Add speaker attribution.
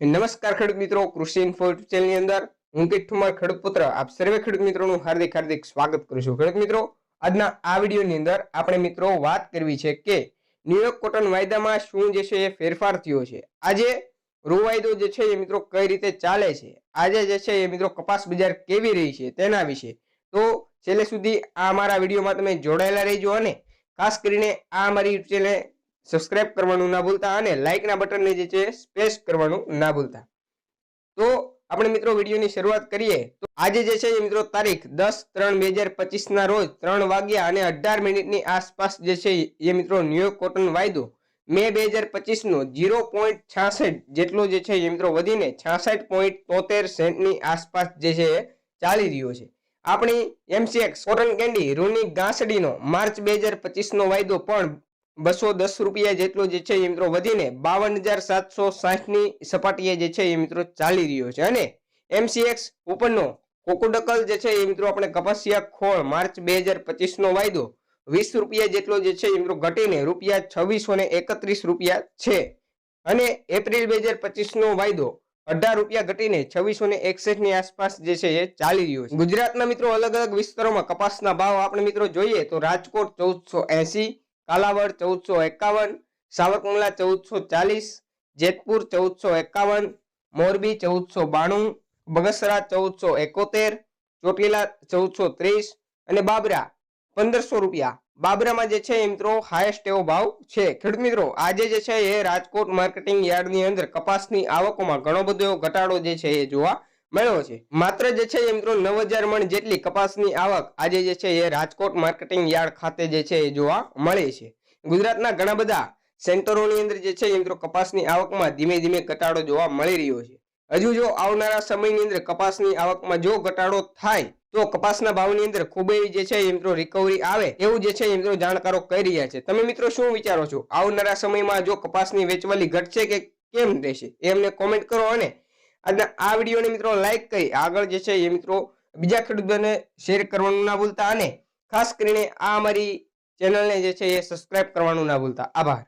Speaker 1: નમસ્કાર ખેડૂત મિત્રો, કૃષિ ઇન્ફો ચેનલની અંદર હું કિટ ઠુમર ખેડૂત પુત્ર. આપ સર્વે ખેડૂત મિત્રોનું હાર્દિક હાર્દિક સ્વાગત કરું છું. ખેડૂત મિત્રો, આજના આ વિડીયોની અંદર આપણે મિત્રો વાત કરવી છે કે ન્યુયોર્ક કોટન વાયદામાં શું જે છે એ ફેરફાર થયો છે. આજે રૂ વાયદો જે છે એ મિત્રો કઈ રીતે ચાલે છે? આજે જે છે એ મિત્રો કપાસ બજાર કેવી રહી છે તેના વિશે. તો છેલ્લે સુધી આ અમારા વિડીયોમાં તમે જોડાયેલા રહેજો અને ખાસ કરીને આ અમારી ચેનલ સબસ્ક્રાઇબ કરવાનું ના ભૂલતા અને લાઇકના બટનને જે છે સ્પેસ કરવાનું ના ભૂલતા. તો આપણે મિત્રો વિડીયોની શરૂઆત કરીએ. તો આજે જે છે એ મિત્રો તારીખ દસ ત્રણ બે હજાર પચીસના રોજ ત્રણ વાગ્યા અને અઢાર મિનિટની આસપાસ જે છે એ મિત્રો ન્યુયોર્ક કોટન વાયદો મે બે હજાર પચીસનો જીરો પોઈન્ટ છાસઠ જેટલો જે છે એ મિત્રો વધીને છાસઠ પોઈન્ટ તોતેર સેન્ટની આસપાસ જે છે એ ચાલી રહ્યો છે. આપણી એમસીએક્સ કોટન કેન્ડી રૂની ગાંસડીનો માર્ચ બે હજાર પચીસનો વાયદો પણ બસો દસ રૂપિયા જેટલો જે છે એ મિત્રો વધીને બાવન હજાર સાતસો સાઠની સપાટીએ જે છે એ મિત્રો ચાલી રહ્યો છે. અને એમસીએક્સ ઉપરનો કોકોડકલ જે છે એ મિત્રો આપણે કપાસિયા ખોળ માર્ચ બે હજાર પચીસનો વાયદો વીસ રૂપિયા જેટલો જે છે એ મિત્રો ઘટીને રૂપિયા છવ્વીસો ને એકત્રીસ રૂપિયા છે. અને એપ્રિલ બે હજાર પચીસનો વાયદો અઢાર રૂપિયા ઘટીને છવ્વીસો ને એકસઠની આસપાસ જે છે એ ચાલી રહ્યો છે. ગુજરાતના મિત્રો અલગ અલગ વિસ્તારોમાં કપાસના ભાવ આપણે મિત્રો જોઈએ તો રાજકોટ ચૌદસો એસી કાલાવડ ચૌદસો એકાવન, સાવરકુંડલા ચૌદસો ચાલીસ, જેતપુર ચૌદસો એકાવન, મોરબી ચૌદસો બાણું, બગસરા ચૌદસો એકોતેર, ચોટીલા ચૌદસો ત્રીસ અને બાબરા પંદરસો રૂપિયા. બાબરામાં જે છે મિત્રો હાઈએસ્ટ એવો ભાવ છે. ખેડૂત મિત્રો, આજે જે છે એ રાજકોટ માર્કેટિંગ યાર્ડની અંદર કપાસની આવકોમાં ઘણો બધો એવો ઘટાડો જે છે એ જોવા મળ્યો છે. માત્ર જે છે એ મિત્રો નવ હજાર મણ જેટલી કપાસની આવક આજે જે છે એ રાજકોટ માર્કેટિંગ યાર્ડ ખાતે જે છે એ જોવા મળે છે. ગુજરાતના ઘણા બધા સેન્ટરોની અંદર જે છે એ મિત્રો કપાસની આવકમાં ધીમે ધીમે ઘટાડો જોવા મળી રહ્યો છે. હજુ જો આવનારા સમયની અંદર કપાસની આવકમાં જો ઘટાડો થાય, તો કપાસના ભાવની અંદર ખૂબ એવી જે છે મિત્રો રિકવરી આવે એવું જે છે મિત્રો જાણકારો કહી રહ્યા છે. તમે મિત્રો શું વિચારો છો? આવનારા સમયમાં જો કપાસની વેચવાલી ઘટશે કે કેમ રહેશે? એ અમને કોમેન્ટ કરો અને આજના આ વિડીયોને મિત્રો લાઈક કરી આગળ જે છે એ મિત્રો બીજા ખેડૂતોને શેર કરવાનું ના ભૂલતા અને ખાસ કરીને આ અમારી ચેનલને જે છે એ સબસ્ક્રાઇબ કરવાનું ના ભૂલતા. આભાર.